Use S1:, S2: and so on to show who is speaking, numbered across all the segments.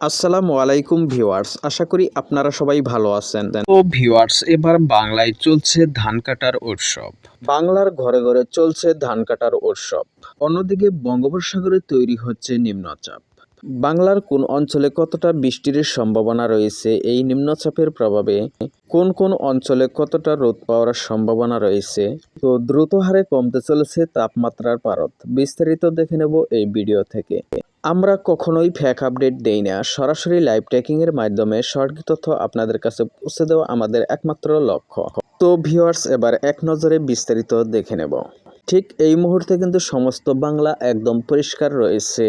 S1: আসসালামু আলাইকুম ভিউয়ার্স আশা করি আপনারা সবাই ভালো আছেন। তো ভিউয়ার্স এবার বাংলায় চলছে ধান কাটার উৎসব। বাংলার ঘরে ঘরে চলছে ধান কাটার উৎসব। অন্যদিকে বঙ্গোপসাগরে তৈরি হচ্ছে নিম্নচাপ। বাংলার কোন অঞ্চলে কতটা বৃষ্টির সম্ভাবনা রয়েছে এই নিম্নচাপের প্রভাবে কোন কোন অঞ্চলে কতটা রোদ পাওয়ার সম্ভাবনা রয়েছে তো দ্রুত হারে কমতে চলেছে তাপমাত্রার পারত বিস্তারিত দেখে নেব এই ভিডিও থেকে। আমরা কখনোই ফ্যাক আপডেট দেই না। সরাসরি লাইভ ট্র্যাকিং এর মাধ্যমে সঠিক তথ্য আপনাদের কাছে পৌঁছে দেওয়া আমাদের একমাত্র লক্ষ্য। তো ভিউয়ার্স এবার এক নজরে বিস্তারিত দেখে নেব। ঠিক এই মুহূর্তে কিন্তু সমস্ত বাংলা একদম পরিষ্কার রয়েছে।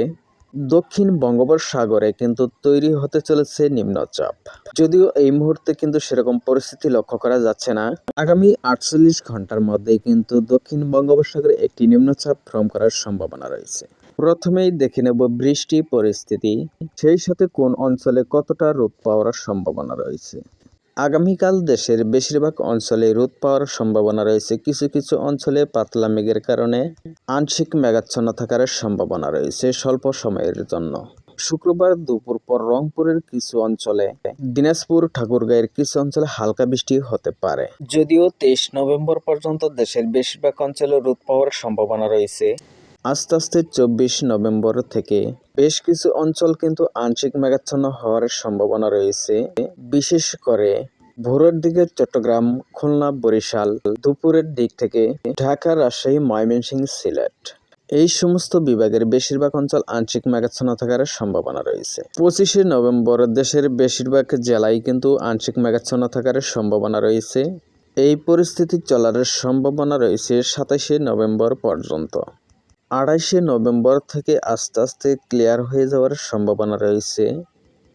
S1: দক্ষিণ বঙ্গোপসাগরে কিন্তু তৈরি হতে চলেছে নিম্নচাপ। যদিও এই মুহূর্তে কিন্তু সেরকম পরিস্থিতি লক্ষ্য করা যাচ্ছে না। আগামী আটচল্লিশ ঘণ্টার মধ্যেই কিন্তু দক্ষিণ বঙ্গোপসাগরে একটি নিম্নচাপ ফর্ম করার সম্ভাবনা রয়েছে। প্রথমেই দেখে নেব বৃষ্টি পরিস্থিতি, সেই সাথে কোন অঞ্চলে কতটা রোদ পাওয়ার সম্ভাবনা রয়েছে। আগামীকাল দেশের বেশিরভাগ অঞ্চলে রোদ পাওয়ার সম্ভাবনা রয়েছে। কিছু কিছু অঞ্চলে পাতলা মেঘের কারণে আংশিক মেঘাচ্ছন্ন থাকার সম্ভাবনা রয়েছে স্বল্প সময়ের জন্য। শুক্রবার দুপুর পর রংপুরের কিছু অঞ্চলে দিনাজপুর, ঠাকুরগাঁয়ের কিছু অঞ্চলে হালকা বৃষ্টি হতে পারে। যদিও তেইশ নভেম্বর পর্যন্ত দেশের বেশিরভাগ অঞ্চলে রোদ পাওয়ার সম্ভাবনা রয়েছে। আস্তে আস্তে চব্বিশ নভেম্বর থেকে বেশ কিছু অঞ্চল কিন্তু আংশিক মেঘাচ্ছন্ন হওয়ার সম্ভাবনা রয়েছে। বিশেষ করে ভোরের দিকে চট্টগ্রাম, খুলনা, বরিশাল, দুপুরের দিক থেকে ঢাকা, রাজশাহী, ময়মনসিংহ, সিলেট। এই সমস্ত বিভাগের বেশিরভাগ অঞ্চল আংশিক মেঘাচ্ছন্ন থাকার সম্ভাবনা রয়েছে। পঁচিশে নভেম্বর দেশের বেশিরভাগ জেলায় কিন্তু আংশিক মেঘাচ্ছন্ন থাকার সম্ভাবনা রয়েছে। এই পরিস্থিতি চলার সম্ভাবনা রয়েছে সাতাশে নভেম্বর পর্যন্ত। আড়াইশে নভেম্বর থেকে আস্তে আস্তে ক্লিয়ার হয়ে যাওয়ার সম্ভাবনা রয়েছে।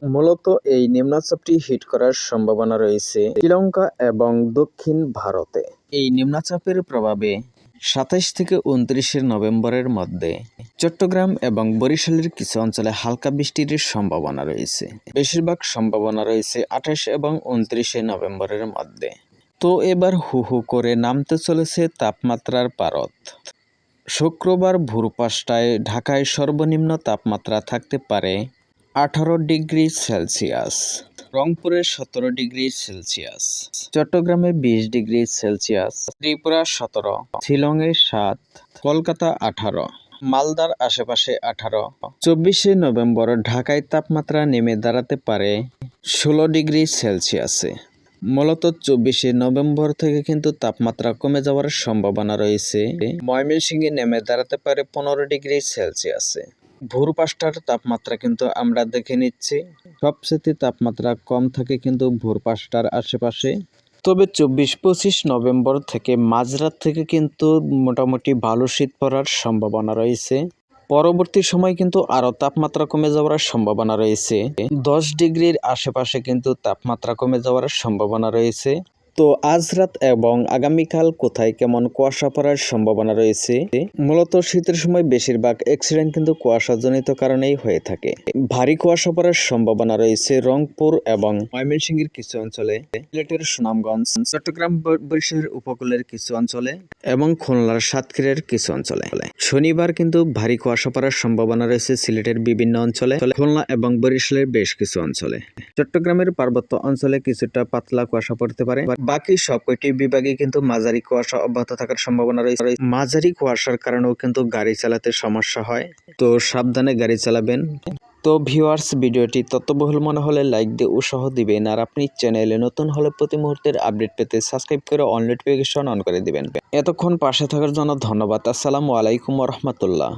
S1: মূলত এই নিম্নচাপটি হিট করার সম্ভাবনা রয়েছে শ্রীলঙ্কা এবং দক্ষিণ ভারতে। এই নিম্নচাপের প্রভাবে সাতাইশ থেকে উনত্রিশে নভেম্বরের মধ্যে চট্টগ্রাম এবং বরিশালের কিছু অঞ্চলে হালকা বৃষ্টির সম্ভাবনা রয়েছে। বেশিরভাগ সম্ভাবনা রয়েছে আঠাশ এবং উনত্রিশে নভেম্বরের মধ্যে। তো এবার হু হু করে নামতে চলেছে তাপমাত্রার পারদ। শুক্রবার ভোর পাঁচটায় ঢাকায় সর্বনিম্ন তাপমাত্রা থাকতে পারে আঠারো ডিগ্রি সেলসিয়াস, রংপুরে সতেরো ডিগ্রি সেলসিয়াস, চট্টগ্রামে বিশ ডিগ্রি সেলসিয়াস, ত্রিপুরা সতেরো, শিলংয়ে সাত, কলকাতা আঠারো, মালদার আশেপাশে আঠারো। চব্বিশে নভেম্বর ঢাকায় তাপমাত্রা নেমে দাঁড়াতে পারে ষোলো ডিগ্রি সেলসিয়াসে। মূলত চব্বিশে নভেম্বর থেকে কিন্তু তাপমাত্রা কমে যাওয়ার সম্ভাবনা রয়েছে। ময়মনসিংহে নেমে দাঁড়াতে পারে পনেরো ডিগ্রি সেলসিয়াসে। ভোর পাঁচটার তাপমাত্রা কিন্তু আমরা দেখে নিচ্ছি। সবচেয়ে তাপমাত্রা কম থাকে কিন্তু ভোর পাঁচটার আশেপাশে। তবে চব্বিশ পঁচিশ নভেম্বর থেকে মাঝরাত থেকে কিন্তু মোটামুটি ভালো শীত পড়ার সম্ভাবনা রয়েছে। পরবর্তী সময় কিন্তু আরও তাপমাত্রা কমে যাওয়ার সম্ভাবনা রয়েছে। দশ ডিগ্রির আশেপাশে কিন্তু তাপমাত্রা কমে যাওয়ার সম্ভাবনা রয়েছে। তো আজ রাত এবং আগামীকাল কোথায় কেমন কুয়াশা পড়ার সম্ভাবনা রয়েছে? মূলত শীতের সময় বেশিরভাগ অ্যাক্সিডেন্ট কিন্তু কুয়াশাজনিত কারণেই হয়ে থাকে। ভারী কুয়াশা পড়ার সম্ভাবনা রয়েছে রংপুর এবং ময়মনসিংহের কিছু অঞ্চলে। সিলেটের সুনামগঞ্জ, চট্টগ্রাম বরিশালের উপকূলের কিছু অঞ্চলে এবং খুলনার সাতক্ষীরের কিছু অঞ্চলে। শনিবার কিন্তু ভারী কুয়াশা পড়ার সম্ভাবনা রয়েছে সিলেটের বিভিন্ন অঞ্চলে। খুলনা এবং বরিশালের বেশ কিছু অঞ্চলে। চট্টগ্রামের পার্বত্য অঞ্চলে কিছুটা পাতলা কুয়াশা পড়তে পারে। বাকি সবকটি বিভাগে কিন্তু মাঝারি কুয়াশা অব্যাহত থাকার সম্ভাবনা রয়েছে। মাঝারি কুয়াশার কারণেও কিন্তু গাড়ি চালাতে সমস্যা হয়। তো সাবধানে গাড়ি চালাবেন। তো ভিউয়ার্স ভিডিওটি তত্ত্ববহুল মনে হলে লাইক দিয়ে উৎসাহ দিবেন আর আপনি চ্যানেলে নতুন হলে প্রতি মুহূর্তের আপডেট পেতে সাবস্ক্রাইব করে অন নোটিফিকেশন অন করে দিবেন। এতক্ষণ পাশে থাকার জন্য ধন্যবাদ। আসসালামু আলাইকুম রহমতুল্লাহ।